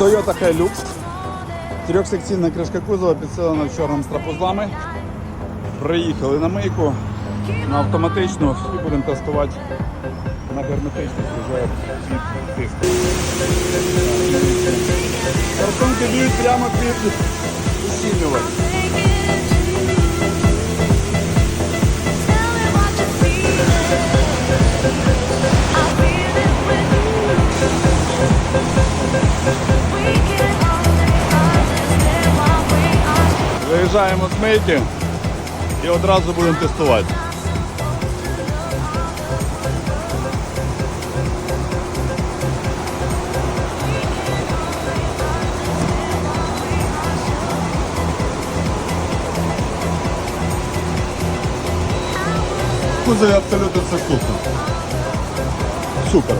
Toyota Hilux. Трьохсекційна кришка кузова підсилена чорним страпузлами. Приїхали на мийку на автоматичну і будемо тестувати на герметичність вже під тиском. Форсунки б'ють прямо під ущільнювач. Виїжджаємо з мийки і одразу будемо тестувати. Кузові абсолютно все вкусно. Супер.